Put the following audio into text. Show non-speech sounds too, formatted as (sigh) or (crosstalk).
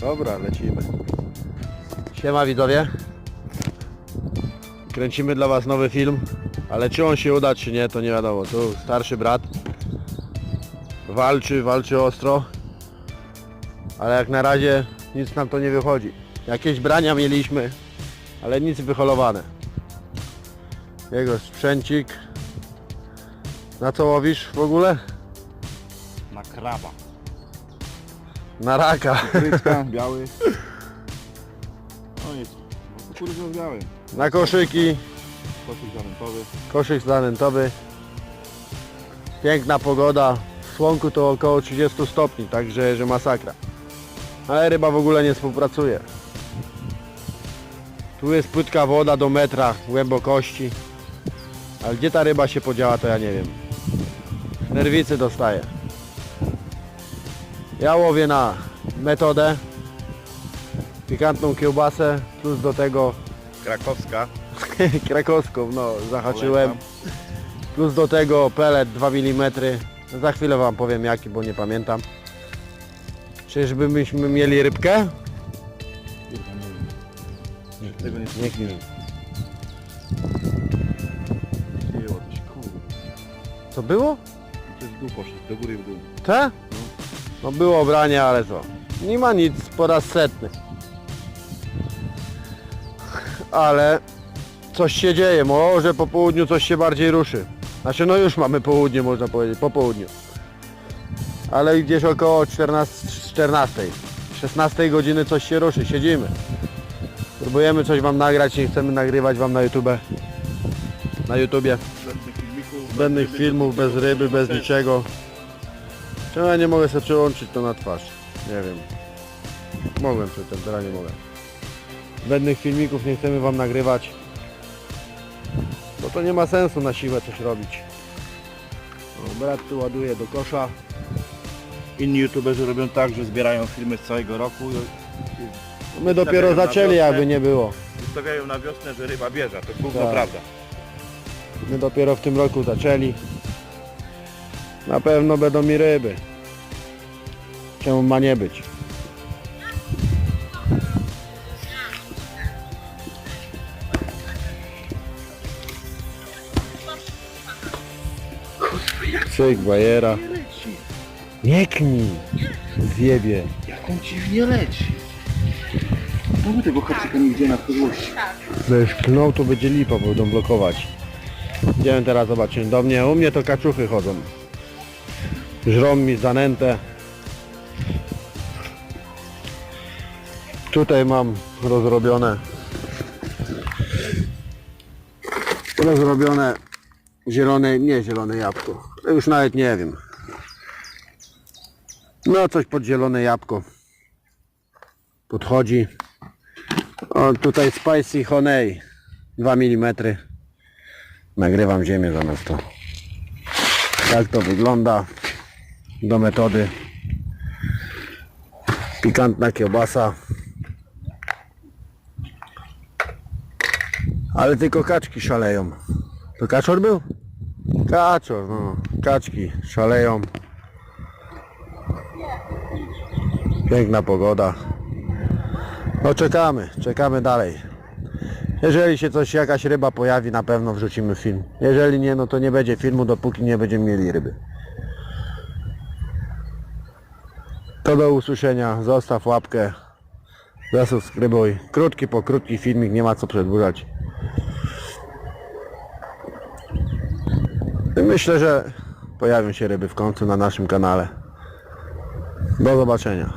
Dobra, lecimy. Siema widzowie. Kręcimy dla Was nowy film, ale czy on się uda, czy nie, to nie wiadomo. Tu starszy brat walczy, walczy ostro, ale jak na razie nic nam to nie wychodzi. Jakieś brania mieliśmy, ale nic wyholowane. Jego sprzęcik. Na co łowisz w ogóle? Na kraba. Na raka. (laughs) Biały. No nic. Kukurydza z białym. Na koszyki. Koszyk zanętowy. Koszyk zanętowy. Piękna pogoda. W słonku to około 30 stopni, także że masakra. Ale ryba w ogóle nie współpracuje. Tu jest płytka woda do metra głębokości. Ale gdzie ta ryba się podziała to ja nie wiem. Nerwicy dostaję. Ja łowię na metodę. Pikantną kiełbasę plus do tego Krakowska. (laughs) krakowską, no zahaczyłem. Plus do tego pelet 2 mm. Za chwilę Wam powiem jaki, bo nie pamiętam. Czyżby myśmy mieli rybkę? Nie. Nie, tego nie Niech mi. przyjęło coś. Kurwa. Co było? To jest dół poszedł. Do góry i w dół. Te? No było branie, ale co? Nie ma nic po raz setny. Ale coś się dzieje, może po południu coś się bardziej ruszy. Znaczy no już mamy południe można powiedzieć, po południu. Ale gdzieś około 14, 14 16 godziny coś się ruszy, siedzimy. Próbujemy coś Wam nagrać, nie chcemy nagrywać Wam na YouTube. Na YouTubie. Żadnych filmów, bez ryby, bez niczego. Czemu ja nie mogę sobie przełączyć to na twarz? Nie wiem. Mogłem przedtem, teraz nie mogę. Żadnych filmików nie chcemy Wam nagrywać. Bo to nie ma sensu na siłę coś robić. O, brat tu ładuje do kosza. Inni youtuberzy robią tak, że zbierają filmy z całego roku i My dopiero zaczęli, jakby nie było. wystawiają na wiosnę, że ryba bierze. To gówno Tak. prawda. My dopiero w tym roku zaczęli. Na pewno będą mi ryby. Czemu ma nie być? Cyk, bajera. Nie knij. Zjebie. Jak on dziwnie leci. No my tego haczyka nigdzie na podłości. Będziesz knął, to będzie lipa, bo będą blokować. Idziemy teraz zobaczyć. Do mnie, u mnie to kaczuchy chodzą. Żrą mi zanętę. Tutaj mam rozrobione rozrobione zielone, nie zielone jabłko. Już nawet nie wiem. No coś pod zielone jabłko. Podchodzi. O, tutaj Spicy Honey 2 mm Nagrywam ziemię zamiast to Jak to wygląda Do metody Pikantna kiełbasa Ale tylko kaczki szaleją To kaczor był? Kaczor, no Kaczki szaleją Piękna pogoda no czekamy, czekamy dalej. Jeżeli się coś, jakaś ryba pojawi, na pewno wrzucimy film. Jeżeli nie, no to nie będzie filmu, dopóki nie będziemy mieli ryby. To do usłyszenia. Zostaw łapkę. Zasubskrybuj. Krótki po krótki filmik, nie ma co przedłużać. Myślę, że pojawią się ryby w końcu na naszym kanale. Do zobaczenia.